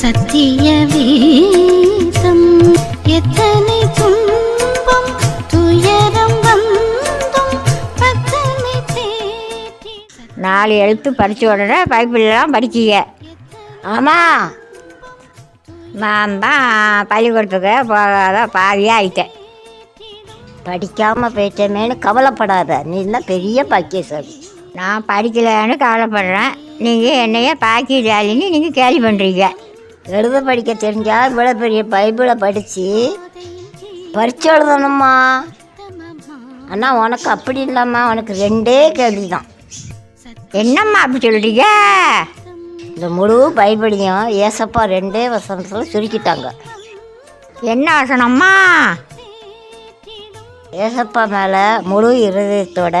சத்திய வேதம். எத்தனை துன்பம் துயரம் வந்தும். பத்தனை நாலு எழுத்து படித்த உடனே பைப்பிள்லாம் படிக்கீங்க ஆமாம் நான் தான் பள்ளிக்கூடத்துக்கு போகாத பாதியாக ஆயிட்டேன். படிக்காமல் போயிட்டேமேன்னு கவலைப்படாத. நீ தான் பெரிய பாக்கியசாலி. நான் படிக்கலைன்னு கவலைப்படுறேன். நீங்கள் என்னைய பாக்கியசாலின்னு நீங்கள் கேள்வி பண்ணுறீங்க எழுத படிக்க தெரிஞ்சா இவ்வளோ பெரிய பைபிளை படித்து பரிச்சு எழுதணுமா? ஆனால் உனக்கு அப்படி இல்லைம்மா. உனக்கு ரெண்டே கேள்வி தான் என்னம்மா அப்படி சொல்கிறீங்க இந்த முழு பைபிளையும் ஏசப்பா ரெண்டே வசனத்தில் சுருக்கிட்டாங்க. என்ன வசனம்மா? ஏசப்பா மேலே முழு இருதயத்தோட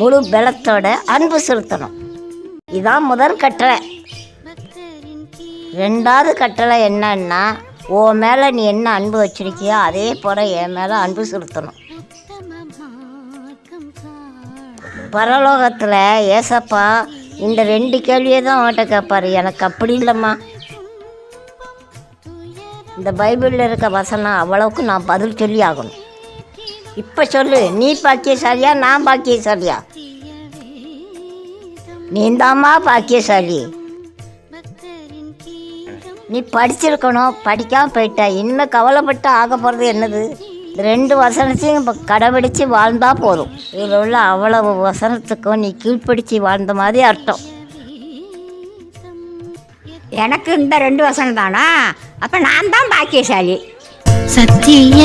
முழு பலத்தோட அன்பு செலுத்தணும். இதான் முதல் கட்டளை. ரெண்டாவது கட்டளை என்னன்னா உன் மேலே நீ என்ன அன்பு வச்சிருக்கியோ அதே போல் என் மேலே அன்பு செலுத்தணும். பரலோகத்தில் ஏசப்பா இந்த ரெண்டு கேள்வியை தான் அவன்கிட்ட கேட்பாரு எனக்கு அப்படி இல்லைம்மா. இந்த பைபிளில் இருக்க வசனம் அவ்வளவுக்கு நான் பதில் சொல்லி ஆகணும். இப்போ சொல்லு நீ பாக்கியசாலியா நான் பாக்கியசாலியா? நீந்தாம்மா பாக்கியசாலி. நீ படிச்சிருக்கணும் படிக்காமல் போயிட்ட. இன்னும் கவலைப்பட்டு ஆக போகிறது என்னது? இந்த ரெண்டு வசனத்தையும் இப்போ கடைபிடிச்சு வாழ்ந்தா போதும். இதில் உள்ள அவ்வளவு வசனத்துக்கும் நீ கீழ்ப்பிடிச்சு வாழ்ந்த மாதிரி அர்த்தம். எனக்கு இந்த ரெண்டு வசனம் தானா? அப்போ நான் தான் பாக்கியசாலி. சத்திய